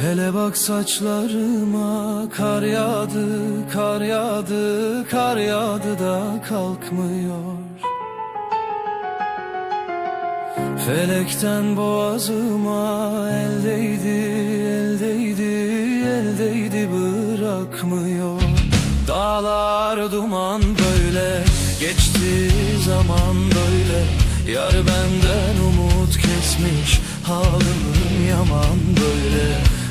Hele bak saçlarıma kar yağdı, kar yağdı, kar yağdı da kalkmıyor. Felekten boğazıma eldeydi, eldeydi, eldeydi bırakmıyor. Dağlar duman böyle, geçti zaman böyle. Yar benden umut kesmiş, halim yaman böyle,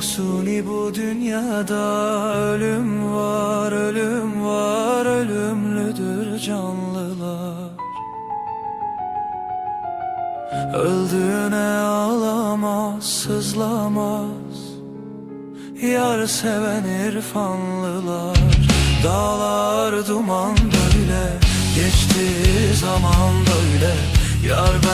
Mahsuni bu dünyada ölüm var, ölüm var, ölümlüdür canlılar. Öldüğüne ağlamaz, sızlamaz, yar seven irfanlılar. Dağlar duman böyle, geçti zaman böyle, yar benden